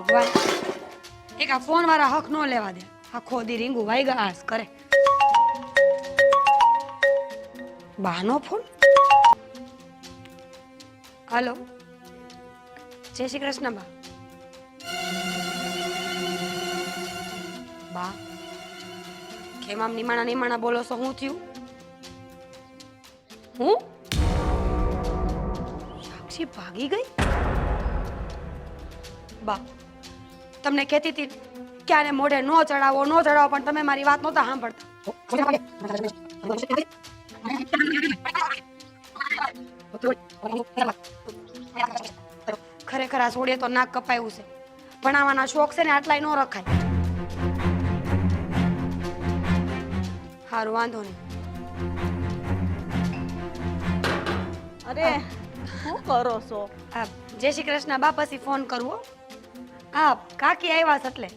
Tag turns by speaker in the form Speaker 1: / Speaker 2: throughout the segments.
Speaker 1: ભગવાન. એક આ ફોન વાળા હક નો લેવા દે. આખો દી રીંગુ વાઈગા આસ કરે. બાનો ફોન હાલો જય શ્રી કૃષ્ણ, બા. બા કેમ આમ નિમાણા નિમાણા બોલો છો, હું થયું? હું? સાક્ષી ભાગી ગઈ? બા તમને કહેતી હતી કે આને મોઢે નો ચડાવો નો ચડાવો પણ તમે મારી વાત નહોતા સાંભળતા. ખરેખર આ સોડીએ તો નાક કપાયું છે. ભણાવવાના શોખ છે ને આટલાય નો રખાય. સારું વાંધો નહીં.
Speaker 2: અરે શું કરો છો?
Speaker 1: જય શ્રી કૃષ્ણ બાપસી ફોન કરવો. હા કાકી આવ્યા છે એટલે.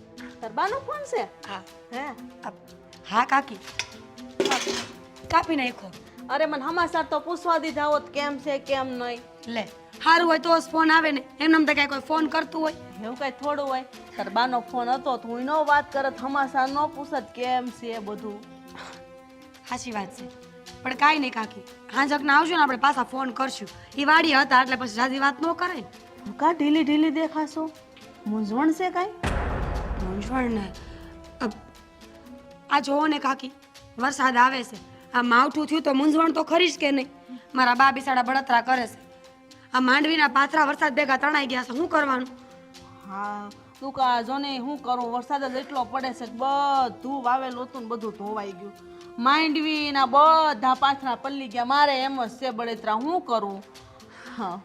Speaker 2: ગરબાનો ફોન છે?
Speaker 1: હા.
Speaker 2: હે?
Speaker 1: હા કાકી. કાપી નાખો
Speaker 2: અરે મને હમાસર તો પૂછવા દીધા હોત કેમ છે કેમ નહીં.
Speaker 1: લે સારું હોય તો જ ફોન આવે ને. એમને તો કઈ કોઈ ફોન કરતું હોય.
Speaker 2: એવું કઈ થોડું હોય. ગરબાનો ફોન હતો તો હું નો વાત કરત હમાસર નો પૂછત કેમ છે બધું.
Speaker 1: સાચી વાત છે. પણ કાંઈ નહીં કાકી. હાંજકના આવજો ને આપણે પાછા ફોન કરશું. એ વાડી હતા એટલે પછી જાજી વાત ન કરે ને
Speaker 2: હું કા ઢીલી ઢીલી દેખાશો? મૂંઝવણ છે કાંઈ?
Speaker 1: મૂંઝવણ ને? આ જોવો ને કાકી વરસાદ આવે છે. આ માવઠું થયું તો મૂંઝવણ તો ખરી જ કે નહીં? મારા બા બિસાડા બળતરા કરે છે. આ માંડવીના પાથરા વરસાદ ભેગા તણાઈ ગયા છે. શું કરવાનું?
Speaker 2: હા તું કા જો ને શું કરું? વરસાદ જ એટલો પડે છે બધું વાવેલું હતું ને બધું ધોવાઈ ગયું. માંડવીના બધા પાથરા પલ્લી ગયા. મારે એમ જ છે બળેતરા. હું કરું? હા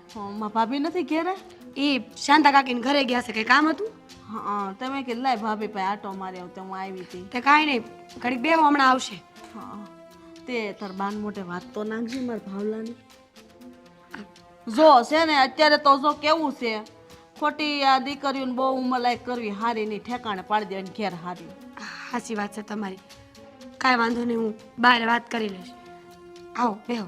Speaker 2: ભાભી નથી ઘેરે?
Speaker 1: એ શાંતા કાકીને ઘરે ગયા છે કઈ કામ હતું?
Speaker 2: હા તમે કે લાય ભાભી ભાઈ આટો માર્યો તો હું આવી હતી.
Speaker 1: તે કાંઈ નહીં ઘડીક બે હમણાં આવશે.
Speaker 2: હા તે તાર બાન મોટે વાત તો નાખજે મારા ભાવલાની. જો છે ને અત્યારે તો જો કેવું છે ખોટી આ દીકરીઓને બહુ ઉમલાઈ કરવી હારી નહીં ઠેકાણે પાડી દેવાની ઘેર હારી.
Speaker 1: સાચી વાત છે તમારી. કાંઈ વાંધો નહીં હું બહાર વાત કરી લઈશ. આવો બેહો.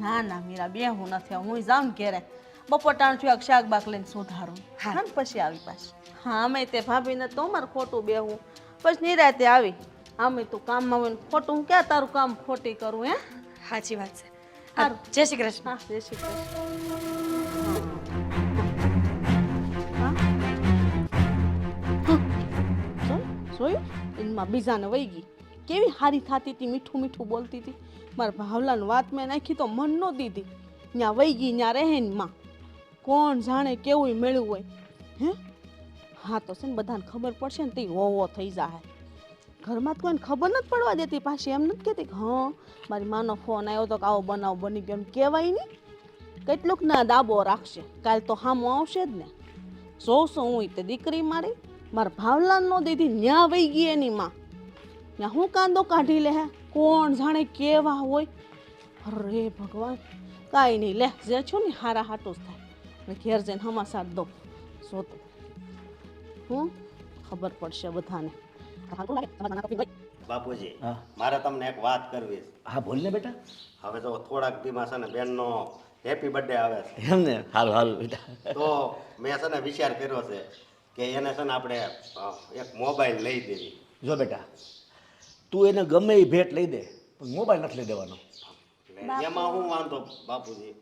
Speaker 2: ના ના મીરા બે હું નથી. હું જાઉં ઘેરે. બપોર ટાણ છું શાક બાક લઈને સુધારું.
Speaker 1: હા.
Speaker 2: ને પછી આવી પાછી. હા અમે તે ભાભીને તો મારે ખોટું બેહું પછી નિરાતે આવી. અમે તું કામમાં હોય ખોટું હું ક્યાં તારું કામ ખોટી કરું હે?
Speaker 1: સાચી વાત છે.
Speaker 2: સારું.
Speaker 1: જય શ્રી કૃષ્ણ.
Speaker 2: હા જય શ્રી કૃષ્ણ. જોયું? જોયું એમાં બીજાને વહી ગઈ. કેવી હારી થતી હતી મીઠું મીઠું બોલતી હતી મારા ભાવલાની વાત મેં નાખી તો મન ન દીધી. ત્યાં વહી ગઈ ત્યાં રહે ને માં. કોણ જાણે કેવું મેળવું હોય. હે? હા તો છે ને બધાને ખબર પડશે ને તે હોવો થઈ જાય ઘરમાં તો કોઈને ખબર નથી પડવા દેતી પાછી. એમ નથી કહેતી કે, હા, મારી માનો ફોન આવ્યો તો કે આવો બનાવ બની ગયો. એમ કહેવાય નહીં કેટલુંક ના દાબો રાખશે. કાલ તો હામો આવશે જ ને. જોઉં હું તે દીકરી મારી. મારા ભાવલાન દીધી ન્યા વહી ગઈ એની માં. ત્યાં હું કાંદો કાઢી લે કોણ જાણે કેવા હોય? અરે ભગવાન, કાંઈ નહીં લે, જે છો ને હારા હાટું જ થાય. ઘેર જઈને હમાસાદ દો જોતો હું? ખબર પડશે બધાને?
Speaker 3: બાપુજી મારે તમને એક વાત કરવી છે.
Speaker 4: હા બોલ ને બેટા.
Speaker 3: હવે તો થોડાક દીમાં છે ને બેનનો હેપી બર્થડે આવે છે.
Speaker 4: એમ ને? હાલ હાલ બેટા.
Speaker 3: તો મેં છે ને વિચાર કર્યો છે કે એને છે ને આપણે એક મોબાઈલ લઈ દેવી.
Speaker 4: જો બેટા તું એને ગમે એ ભેટ લઈ દે પણ મોબાઈલ નથી લઈ દેવાનો.
Speaker 3: એમાં હું વાંધો બાપુજી?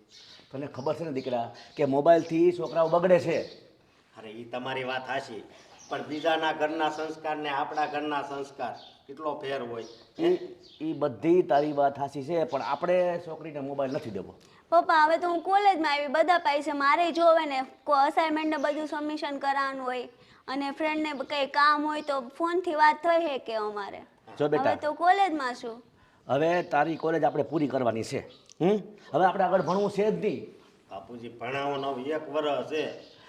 Speaker 4: તને ખબર છે ને દીકરા કે મોબાઈલથી છોકરાઓ બગડે છે?
Speaker 3: અરે એ તમારી વાત હાચી. પણ બીજાના ઘરના સંસ્કાર ને આપણા ઘરના સંસ્કાર કેટલો ફેર હોય?
Speaker 4: એ એ બધી તારી વાત હાસી છે પણ આપણે છોકરીને મોબાઈલ નથી દેવો.
Speaker 5: પપ્પા હવે તો હું કોલેજમાં આવી બધા પૈસે મારે જોવે ને કોઈ અસાઇનમેન્ટ ને બધું સબમિશન કરવાનું હોય અને ફ્રેન્ડને કંઈ કામ હોય તો ફોનથી વાત થઈ હે કે અમારે.
Speaker 4: જો બેટા.
Speaker 5: હવે તો કોલેજમાં છું.
Speaker 4: હવે તારી કોલેજ આપણે પૂરી કરવાની છે. હમ? હવે આપણે આગળ ભણવું છે જ નહીં.
Speaker 3: બાપુજી ભણાવવાનો એક વર્ષ છે.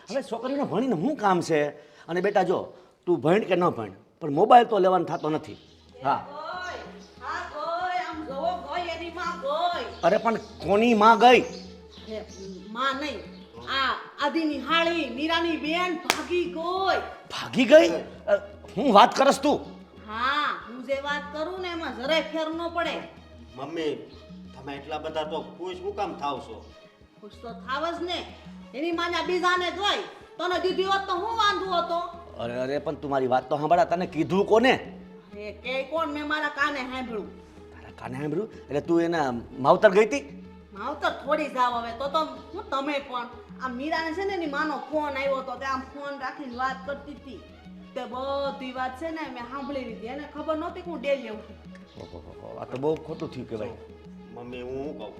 Speaker 4: હવે છોકરીને ભણીને શું કામ છે? અને બેટા જો તું ભણ કે ન ભણ પણ મોબાઈલ તો લેવાનો થતો નથી. હા.
Speaker 2: હા ગઈ આમ જોવો એની માં ગઈ
Speaker 4: અરે પણ કોની માં ગઈ?
Speaker 2: માં નહીં. આ આદિની હાળી નીરાની બેન ભાગી ગઈ.
Speaker 4: ભાગી ગઈ? હું વાત કરસ તું.
Speaker 2: હા હું જે વાત કરું ને એમાં જરાય ફેર ન પડે.
Speaker 3: મમ્મી તમે એટલા બધા તો ખુશ હું કામ થાવ છો?
Speaker 2: ખુશ તો થાવ જ ને. એની માના બીજાને જોઈ તને દીધી હોત તો હું વાંધો હતો?
Speaker 4: અરે અરે પણ તું મારી વાત તો સાંભળા તને કીધું કોને?
Speaker 2: એ કે કોણ? મેં મારા કાને સાંભળ્યું.
Speaker 4: તારા કાને સાંભળ્યું? એટલે તું એના માવતર ગઈ હતી
Speaker 2: માવતર થોડી જાવ હવે તો તો હું તમે પણ. આ મીરાને છે ને એની માનો ફોન આવ્યો હતો તે આમ ફોન રાખીને વાત કરતી હતી. તે બધી વાત છે ને મેં સાંભળી લીધી. એને ખબર નહોતી કે હું ડેલી આવું
Speaker 4: આ તો બહુ ખોટું થયું કે ભાઈ
Speaker 3: મમ્મી હું શું કહું?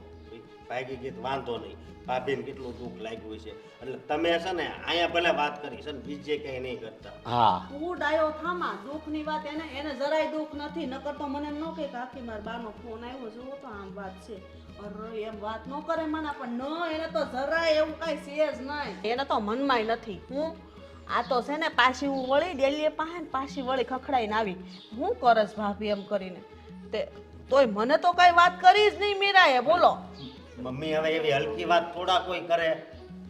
Speaker 3: ભાગી ગઈ તો વાંધો નહીં. ભાભીને કેટલું દુઃખ લાગ્યું છે એટલે તમે છે ને અહીંયા ભલે વાત કરી છે ને બીજે કઈ નહીં કરતા.
Speaker 4: હા.
Speaker 2: તું ડાયો થામા દુઃખની વાત એને એને જરાય દુઃખ નથી. નકર તો મને એમ ન કહે કે માર મારા બાનો ફોન આવ્યો. જુઓ તો આમ વાત છે. અરે એમ વાત ન કરે મને પણ ન એને તો જરાય એવું કાંઈ છે જ નહીં. એને તો મનમાંય નથી. હું આ તો છે ને પાછી હું વળી ડેલીએ પાસે પાછી વળી ખખડાઈને આવી. હું કરસ ભાભી એમ કરીને. તે તોય મને તો કઈ વાત કરી જ નહીં મીરાએ બોલો.
Speaker 3: મમ્મી હવે એવી હલકી વાત થોડા કોઈ કરે.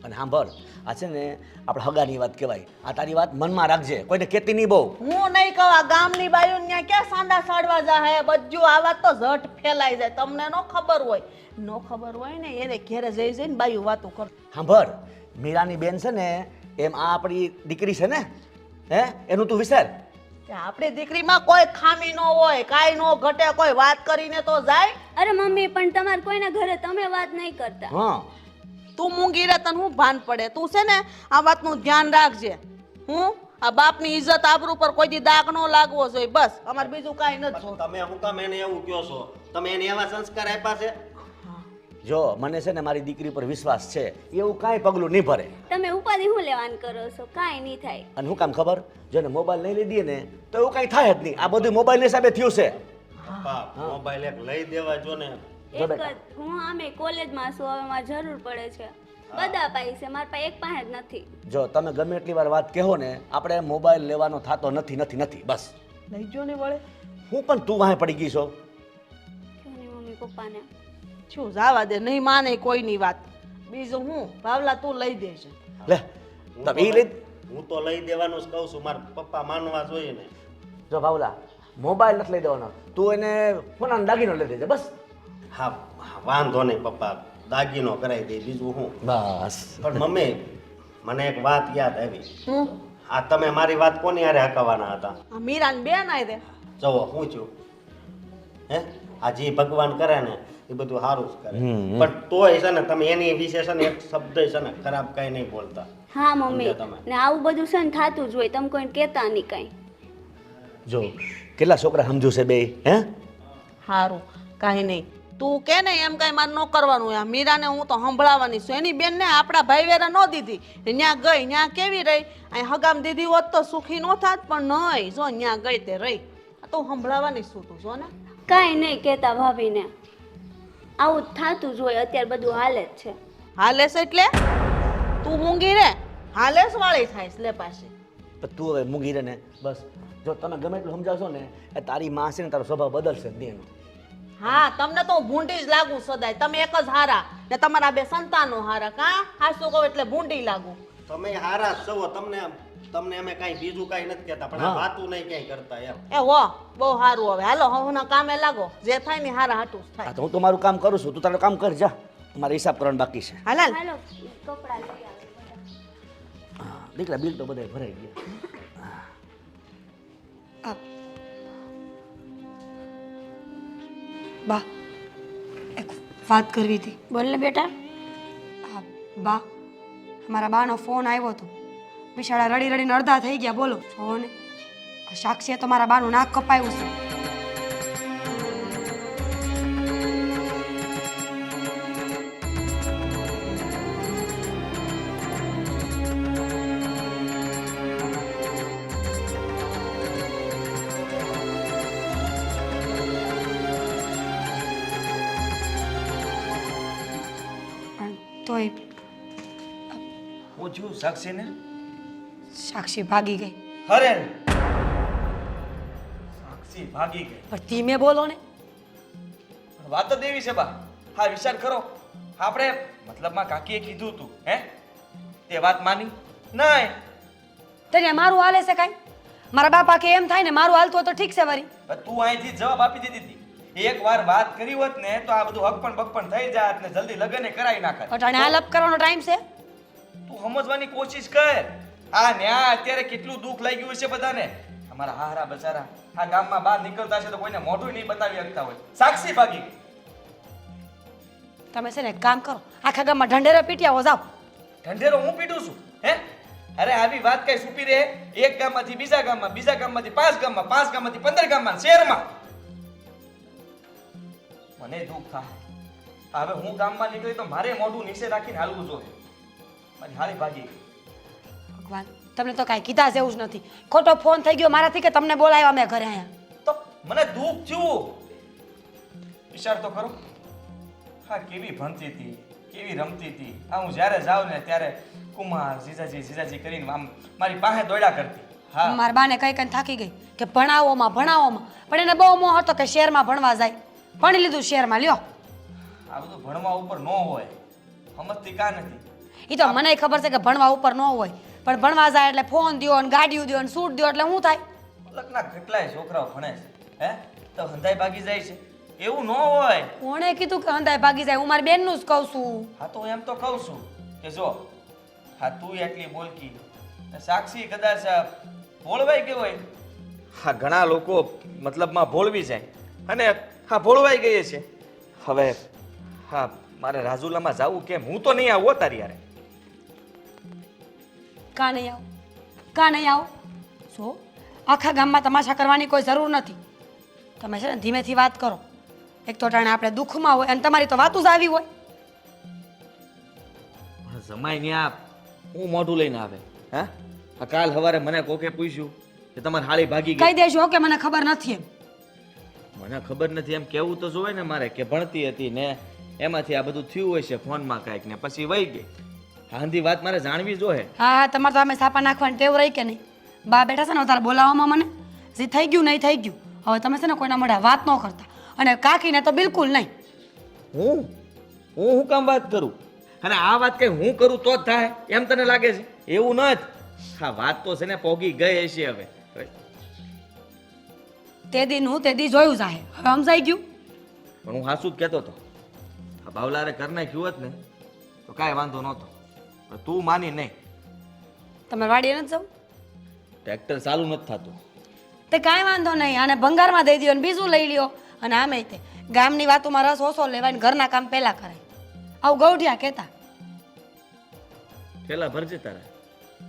Speaker 4: અને સાંભળ આ છે ને આપણે હગાની વાત કહેવાય. આ તારી વાત મનમાં રાખજે કોઈને કેતી નહીં બહુ.
Speaker 2: હું નહીં કહું આ ગામની બાયું ત્યાં ક્યાં સાંડા સાડવા જાય બધું આ વાત તો ઝટ ફેલાઈ જાય. તમને નો ખબર હોય. નો ખબર હોય ને એને ઘેરે જઈ જઈને બાયું વાતો કર.
Speaker 4: સાંભળ મીરાની બેન છે ને એમ આ આપણી દીકરી છે ને હે એનું તું વિચાર.
Speaker 2: કે આપણી દીકરીમાં કોઈ ખામી ન હોય કાંઈ ન ઘટે કોઈ વાત કરીને તો જાય.
Speaker 5: અરે મમ્મી પણ તમારે કોઈના ઘરે તમે વાત નહીં કરતા.
Speaker 4: હા.
Speaker 2: તું મૂંગી રે તને હું ભાન પડે? તું છે ને આ વાતનું ધ્યાન રાખજે. હું આ બાપની ઇજ્જત આબરૂ પર કોઈ દી દાગ ન લાગવો જોઈએ. બસ અમારે બીજું કાંઈ નથી
Speaker 3: તમે હું કામ એને એવું કહો છો. તમે એને એવા સંસ્કાર આપ્યા છે?
Speaker 4: જો મને છે ને મારી દીકરી પર વિશ્વાસ છે એવું કાંઈ પગલું નહીં ભરે.
Speaker 5: તમે ઉપાધિ શું લેવાન કરો છો? કાંઈ નહીં થાય.
Speaker 4: અને હું કામ ખબર? જેને મોબાઈલ નહીં લઈ દઈએ ને તો એવું કાંઈ થાય જ નહીં. આ બધું મોબાઈલ હિસાબે થયું છે.
Speaker 3: મોબાઈલ એક લઈ દેવા જો ને.
Speaker 4: જો
Speaker 5: એક જ. હું આમે કોલેજમાં છું હવે મારે જરૂર પડે છે. બધા પૈસે મારા પાસે એક પાસે જ નથી.
Speaker 4: જો તમે ગમે એટલી વાર વાત કહો ને આપણે મોબાઈલ લેવાનો થતો નથી નથી નથી. બસ.
Speaker 2: લઈ જો ને વળે.
Speaker 4: હું પણ તું વાહે પડી ગઈ છો.
Speaker 5: મમ્મી પપ્પાને?
Speaker 2: શું જાવા દે નહીં માને કોઈની વાત. બીજું હું ભાવલા તું લઈ દેજે.
Speaker 4: લે તમે એ લઈ
Speaker 3: હું તો લઈ દેવાનું જ કહું છું મારા પપ્પા માનવા જોઈએ ને.
Speaker 4: જો ભાવલા મોબાઈલ નથી લઈ દેવાનો. તું એને ફોન દાગીનો લઈ દેજે બસ.
Speaker 3: હા હા, વાંધો નહીં પપ્પા દાગીનો કરાવી દે બીજું હું.
Speaker 4: બસ.
Speaker 3: પણ મમ્મી મને એક વાત યાદ આવી.
Speaker 2: હું?
Speaker 3: આ તમે મારી વાત કોની હારે હકાવાના હતા?
Speaker 2: મીરાન મીરાને બેન આઈ દે
Speaker 3: જુઓ હું છું. હે? આ જે ભગવાન કરે ને એ બધું સારું જ કરે. પણ તોય છે ને તમે એની વિશે છે ને એક શબ્દ છે ને ખરાબ કઈ નહીં બોલતા.
Speaker 5: હા મમ્મી. ને આવું બધું છે ને થતું જ હોય તમે કોઈ કહેતા નહીં કઈ.
Speaker 4: જો કેટલા છોકરા સમજુ છે બે હે?
Speaker 2: સારું કાંઈ નહીં. તું કે ને એમ કાંઈ મારે ન કરવાનું આ મીરાને હું તો સંભળાવવાની છું. એની બેનને આપણા ભાઈ વેરા ન દીધી. ત્યાં ગઈ ત્યાં કેવી રહી? અહીં હગામ દીધી હોત તો સુખી ન થાત પણ નહીં. જો ત્યાં ગઈ તે રહી. આ તો સંભળાવવાની છું તું જો ને.
Speaker 5: કાંઈ નહીં કહેતા ભાભીને. આવું જ થતું જ હોય અત્યારે બધું હાલે જ છે.
Speaker 2: હાલેસ એટલે? તું મૂંગી રે? હાલેસ વાળી થાય લે પાછી.
Speaker 4: પણ તું હવે મૂંગી રહે ને બસ. જો તમે ગમે એટલું સમજાવશો ને એ તારી માસી ને તારો સ્વભાવ બદલશે જ નહીં
Speaker 2: હા તમને તો હું ભૂંડી જ લાગુ સદાય. તમે એક જ હારા. ને તમારા બે સંતાનો હારા કા? હાસુ કહો એટલે ભૂંડી લાગુ.
Speaker 3: તમે હારા જ છો તમને તમને અમે કાંઈ બીજું કાંઈ નથી કહેતા પણ આ
Speaker 4: હા.
Speaker 3: વાતું નહીં ક્યાંય કરતા એમ.
Speaker 2: એ વો બહુ સારું હવે. હાલો હું કામે લાગો. જે થાય ને હારા હાટું જ
Speaker 4: હા
Speaker 2: થાય
Speaker 4: તો હું તો મારું કામ કરું છું. તું તારું કામ કર જા. મારે હિસાબ કરવાનો બાકી છે.
Speaker 2: હાલ હાલ.
Speaker 5: હાલો કપડાં લઈ આવે બધા.
Speaker 4: હા, દીકરા બિલ તો બધા ભરાઈ ગયા.
Speaker 1: આ બા એક વાત કરવી હતી.
Speaker 5: બોલ ને બેટા.
Speaker 1: હા બા મારા બાનો ફોન આવ્યો હતો. બિચારા રડી રડીને અડધા થઈ ગયા બોલો. છો ને સાક્ષીએ તો મારા બાનું નાક કપાયું છે. તોય
Speaker 6: હું છું સાક્ષીને?
Speaker 1: સાક્ષી ભાગી ગઈ.
Speaker 6: અરે સાક્ષી ભાગી ગઈ.
Speaker 1: પણ ધીમે બોલો ને.
Speaker 6: વાત જ એવી છે બા. હા વિચાર કરો. આપણે મતલબમાં કાકીએ કીધું તું હે? તે વાત માની? નહીં.
Speaker 1: તને મારું હાલે છે કાંઈ? મારા બાપા કે એમ થાય ને મારું હાલતું તો ઠીક છે વરી.
Speaker 6: પણ તું અહીંથી જવાબ આપી દીધી હતી. એક વાર વાત કરી હોત ને તો આ બધું હકપણ બકપણ થઈ જાત ને જલ્દી લગ્ન કરાવી નાખત.
Speaker 1: અટાણે હાલપ કરવાનો ટાઈમ છે.
Speaker 6: તું સમજવાની કોશિશ કર. આ ન્યા અત્યારે કેટલું દુઃખ લઈ ગયું છે બધાને? અમારા હારા બચારા. આ ગામમાં બહાર નીકળતા છે તો કોઈને મોઢું નહીં બતાવી શકતા હોય. સાક્ષી ભાગી.
Speaker 1: તમે છે ને એક કામ કરો. આખા ગામમાં ઢંઢેરા પીટ્યા હો જાઓ.
Speaker 6: ઢંઢેરો હું પીટું છું? હે? અરે આવી વાત કઈ સુપી રે એક ગામમાંથી બીજા ગામમાં બીજા ગામમાંથી પાંચ ગામમાં પાંચ ગામમાંથી પંદર ગામમાં શહેરમાં. મને દુઃખ થાય. હવે હું ગામમાં નીકળી તો મારે મોઢું નીચે રાખીને હાલવું જોઈએ. મારી હારી ભાગી.
Speaker 1: ભગવાન. તમને તો કાંઈ કીધા જેવું જ નથી. ખોટો ફોન થઈ ગયો મારાથી કે તમને બોલાવ્યા મેં ઘરે અહીંયા?
Speaker 6: તો મને દુઃખ થયું. વિચાર તો કરો. હા કેવી ભણતી હતી કેવી રમતી હતી. આ હું જ્યારે જાઉં ને ત્યારે કુમાર જીજાજી જીજાજી કરીને આમ મારી પાસે દોડ્યા કરતી. હા.
Speaker 1: મારા બાને કઈ કઈ થાકી ગઈ કે ભણાવોમાં ભણાવોમાં. પણ એને બહુ મોહ હતો કે શહેરમાં ભણવા જાય. ભણી લીધું શહેરમાં લ્યો.
Speaker 6: આ બધું ભણવા ઉપર ન હોય. સમજતી કા નથી?
Speaker 1: એ તો મને ખબર છે કે ભણવા ઉપર ન હોય. પણ ભણવા જાય એટલે ફોન દ્યો ને ગાડીઓ દો ને સૂટ દો એટલે શું થાય?
Speaker 6: લગ્નના કેટલાય છોકરાઓ ભણે છે હે? તો હંધાઈ ભાગી જાય છે. એવું ન હોય.
Speaker 1: કોણે કીધું કે હંધાઈ ભાગી જાય? હું મારી બેનનું જ કહું છું.
Speaker 6: હા તો એમ તો કહું છું કે જો હા તું એટલી બોલકી. સાક્ષી કદાચ ભોળવાઈ ગયો હોય. હા ઘણા લોકો મતલબમાં ભોળવી જાય. અને હા ભોળવાઈ ગઈ છે. હવે હા મારે રાજુલામાં જવું કેમ? હું તો નહીં આવું તારી યારે
Speaker 1: કા નહીં આવો કાં નહીં આવો જો આખા ગામમાં તમાશા કરવાની કોઈ જરૂર નથી. તમે છે ને ધીમેથી વાત કરો. એક તો ટાણે આપણે દુઃખમાં હોય અને તમારી તો વાતું જ આવી હોય.
Speaker 6: જમાઈ આપ હું મોઢું લઈને આવે હે? આ કાલ સવારે મને કોકે પૂછ્યું કે તમારે હાળી ભાગી ગઈ.
Speaker 1: કહી દેજો કે મને ખબર નથી એમ.
Speaker 6: મને ખબર નથી એમ કેવું તો જોવે ને મારે કે ભણતી હતી ને એમાંથી આ બધું થયું હોય છે ફોનમાં કાંઈક ને પછી વહી ગઈ. હાંધી વાત મારે જાણવી જોઈએ
Speaker 1: હા હા તમારે તો અમે સાપા નાખવાની ટેવ રહી કે નહીં? બા બેઠા છે ને તારે બોલાવવામાં મને. જે થઈ ગયું નહીં થઈ ગયું. હવે તમે છે ને કોઈના મોઢા વાત ન કરતા. અને કાકીને તો બિલકુલ નહીં.
Speaker 6: હું? હું હું કામ વાત કરું? અને આ વાત કઈ હું કરું તો જ થાય? એમ તને લાગે છે? એવું ન જ. હા વાત તો છે ને પોગી ગઈ હશે હવે.
Speaker 1: તે દી હું તે દી જોયું જાહે. હવે સમજાઈ ગયું?
Speaker 6: પણ હું હાસું જ કહેતો હતો આ બાવલારે કર નાખ્યું હોત ને તો કાંઈ વાંધો નહોતો. પણ તું માની નહીં.
Speaker 1: તમે વાડીએ નથી જવું?
Speaker 6: ટ્રેક્ટર ચાલુ નથી થતું.
Speaker 1: તે કાંઈ વાંધો નહીં આને ભંગારમાં દઈ દો અને બીજું લઈ લ્યો. અને આમે તે ગામની વાતોમાં રસ ઓછો લેવાય ને ઘરના કામ પહેલા કરાય. આવું ગૌઢિયા કહેતા.
Speaker 6: પેલા ભરજે તારે.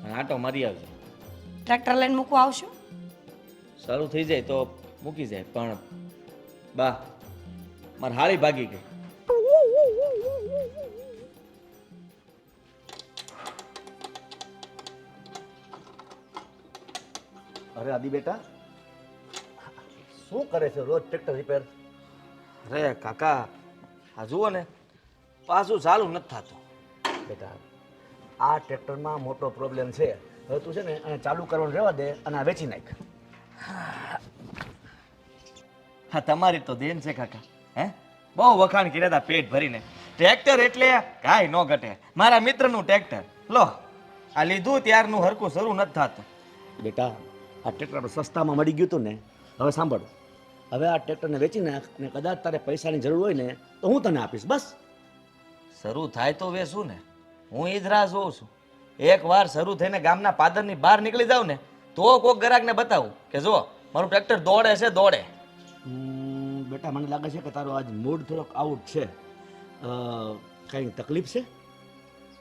Speaker 6: અને આટો મારી આવજે.
Speaker 1: ટ્રેક્ટર લઈને મૂકવા આવશો?
Speaker 6: સારું થઈ જાય તો મૂકી જાય પણ બા મારી હાળી ભાગી ગઈ.
Speaker 4: અરે આદિ બેટા શું કરે છે રોજ ટ્રેક્ટર રિપેર
Speaker 6: અરે કાકા આ જુઓ ને પાછું ચાલુ નથી થતું.
Speaker 4: બેટા આ ટ્રેક્ટરમાં મોટો પ્રોબ્લેમ છે. હવે તું છે ને એને ચાલુ કરવાનું રહેવા દે અને આ વેચી નાખ.
Speaker 6: હા તમારી તો દેન છે કાકા હે? બહુ વખાણ કર્યા હતા પેટ ભરીને. ટ્રેક્ટર એટલે કાંઈ ન ઘટે. મારા મિત્રનું ટ્રેક્ટર લો આ લીધું ત્યારનું હરકું શરૂ નથી થતું.
Speaker 4: બેટા આ ટ્રેક્ટર આપણે સસ્તામાં મળી ગયું હતું ને હવે સાંભળ. હવે આ ટ્રેક્ટરને વેચી નાખ અને કદાચ તારે પૈસાની જરૂર હોય ને તો હું તને આપીશ બસ.
Speaker 6: શરૂ થાય તો વેસું ને. હું ઈ જ રાહ જોઉં છું. એક વાર શરૂ થઈને ગામના પાદરની બહાર નીકળી જાવ ને તો કોક ગ્રાહકને બતાવું કે જો મારું ટ્રેક્ટર દોડે છે દોડે.
Speaker 4: બેટા મને લાગે છે કે તારો આજ મૂડ થોડોક આઉટ છે. કંઈ તકલીફ છે?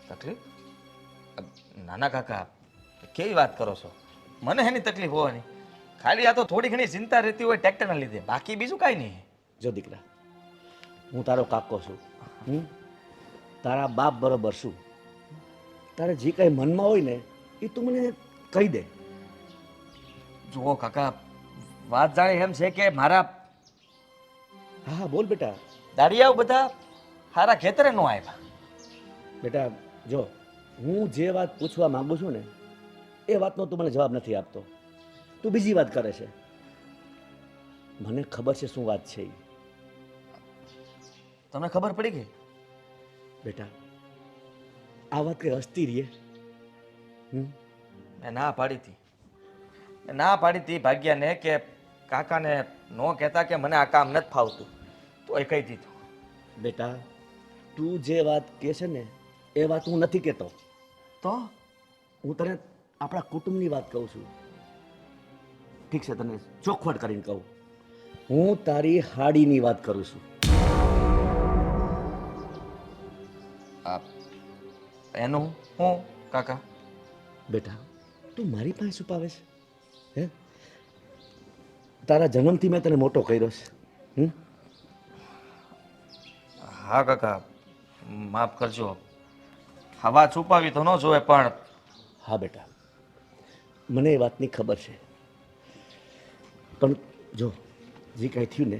Speaker 6: તકલીફ? નાના કાકા કેવી વાત કરો છો? મને એની તકલીફ હોવાની. ખાલી આ તો થોડી ઘણી ચિંતા રહેતી હોય ટ્રેક્ટરના લીધે. બાકી બીજું કાંઈ નહીં.
Speaker 4: જો દીકરા હું તારો કાકો છું. હમ? તારા બાપ બરોબર શું? તારે જે કાંઈ મનમાં હોય ને એ તું મને કહી દે.
Speaker 6: જુઓ કાકા વાત જાણે એમ છે કે મારા
Speaker 4: હા હા બોલ બેટા.
Speaker 6: દાડિયાઓ બધા સારા ખેતરે ન આવ્યા.
Speaker 4: બેટા જો હું જે વાત પૂછવા માંગુ છું ને એ વાતનો તું મને જવાબ નથી આપતો. તું બીજી વાત કરે છે. મને ખબર છે શું વાત છે એ
Speaker 6: તમને ખબર પડી ગઈ?
Speaker 4: બેટા આ વાત કઈ હસતી રહીએ
Speaker 6: મેં ના પાડી હતી ના પાડી હતી ભાગ્યાને કે કાકાને ન કહેતા કે મને આ કામ નથી ફાવતું. તો એ કહી દીધું.
Speaker 4: બેટા તું જે વાત કહે છે ને એ વાત હું નથી કહેતો.
Speaker 6: તો?
Speaker 4: હું તને આપણા કુટુંબની વાત કહું છું. ઠીક છે તને ચોખવટ કરીને કહું. હું તારી હાડીની વાત કરું છું.
Speaker 6: એનો એનું હું કાકા?
Speaker 4: બેટા તું મારી પાસે છુપાવે છે હે? તારા જન્મથી મેં તને મોટો કર્યો છે હમ?
Speaker 6: હા કાકા માફ કરજો. હવા છુપાવી તો ન જોવે પણ
Speaker 4: હા બેટા. મને એ વાતની ખબર છે. પણ જો જે કાંઈ થયું ને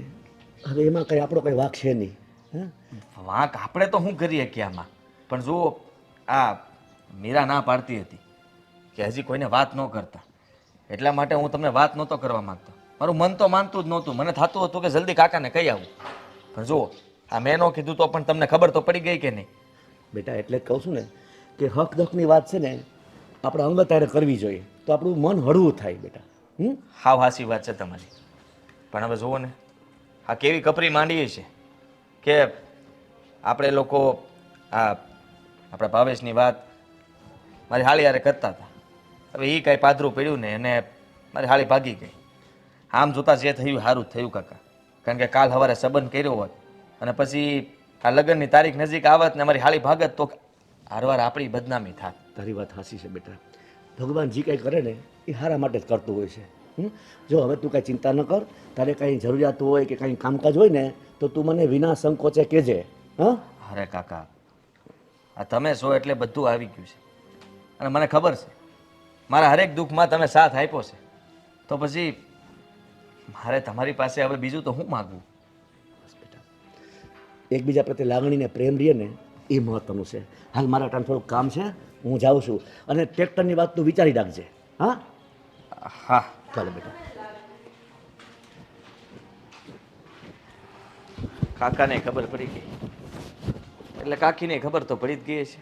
Speaker 4: હવે એમાં કંઈ આપણો કંઈ વાંક છે નહીં. હા?
Speaker 6: વાંક આપણે તો શું કરીએ કે આમાં? પણ જુઓ આ મીરા ના પાડતી હતી કે હજી કોઈને વાત ન કરતા. એટલા માટે હું તમને વાત નહોતો કરવા માંગતો. મારું મન તો માનતું જ નહોતું. મને થતું હતું કે જલ્દી કાકાને કહી આવું. પણ જુઓ આ મેં ન કીધું તો પણ તમને ખબર તો પડી ગઈ કે નહીં?
Speaker 4: બેટા એટલે જ કહું છું ને કે હક દખની વાત છે ને આપણે અંગતારે કરવી જોઈએ. તો આપણું મન હળવું થાય બેટા. હમ?
Speaker 6: હાવ હાસી વાત છે તમારી. પણ હવે જુઓ ને આ કેવી કપરી માંડીએ છે કે આપણે લોકો આ આપણા ભાવેશની વાત મારી હાળી યારે કરતા હતા. હવે એ કાંઈ પાદરું પડ્યું ને અને મારી હાળી ભાગી ગઈ. આમ જોતાં જે થયું સારું જ થયું કાકા. કારણ કે કાલ સવારે સંબંધ કર્યો હોત અને પછી આ લગ્નની તારીખ નજીક આવત ને મારી હાળી ભાગત તો હારવાર આપણી બદનામી થાત.
Speaker 4: તારી વાત હાસી છે બેટા. ભગવાન જે કંઈ કરે ને એ સારા માટે જ કરતું હોય છે. જો હવે તું કાંઈ ચિંતા ન કર તારે કાંઈ જરૂરિયાત હોય કે કાંઈ કામકાજ હોય ને તો તું મને વિના સંકોચે કહેજે. હા?
Speaker 6: અરે કાકા આ તમે છો એટલે બધું આવી ગયું છે. અને મને ખબર છે મારા હરેક દુઃખમાં તમે સાથ આપ્યો છે. તો પછી મારે તમારી પાસે હવે બીજું તો હું માગવું?
Speaker 4: એકબીજા પ્રત્યે લાગણી ને પ્રેમ રહીએ ને એ મહત્વનું છે. હાલ મારા ટાઈમ થોડુંક કામ છે હું જાઉં છું. અને ટ્રેક્ટરની વાત તું વિચારી રાખજે. હા?
Speaker 6: હા.
Speaker 4: ચાલો બેટા.
Speaker 6: કાકાને ખબર પડી ગઈ. એટલે કાકીને ખબર તો પડી જ ગઈ છે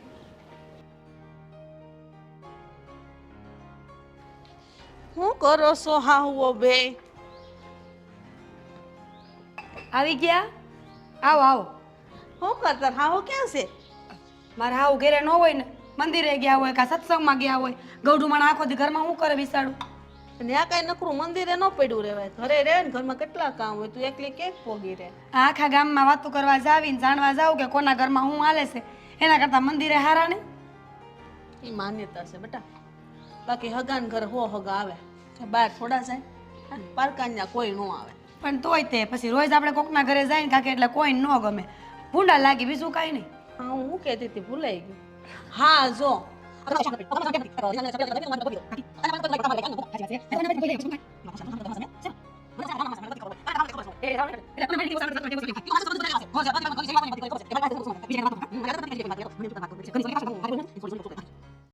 Speaker 2: હું કરો છો હા હું બે?
Speaker 1: આવી ગયા? આવો આવો.
Speaker 2: હું કરતા? હા હું ક્યાં છે?
Speaker 1: મારે હાવ ઘેરે ન હોય ને. મંદિરે ગયા હોય કાં સત્સંગમાં ગયા હોય ગૌઢું માણા આખો દી ઘરમાં હું કરે વિસાડું?
Speaker 2: અને આ કાંઈ નકરું મંદિરે ન પડ્યું રહેવાય. ઘરે રહે ને ઘરમાં કેટલા કામ હોય તું એકલી કેક પોગી રહે?
Speaker 1: આખા ગામમાં વાતો કરવા જાવીને જાણવા જાવ કે કોના ઘરમાં હું હાલે છે એના કરતાં મંદિરે હારા
Speaker 2: એ માન્યતા છે બેટા. બાકી હગાન ઘર હો હગા આવે. બહાર થોડા જાય પારકાન્યા કોઈ ન આવે.
Speaker 1: પણ તોય તે પછી રોજ આપણે કોકના ઘરે જાય ને કાકે એટલે કોઈ ન ગમે. ભૂંડા લાગી બીજું કાંઈ નહીં.
Speaker 2: હા હું શું કહેતી હતી ભૂલાઈ ગયું. હા જો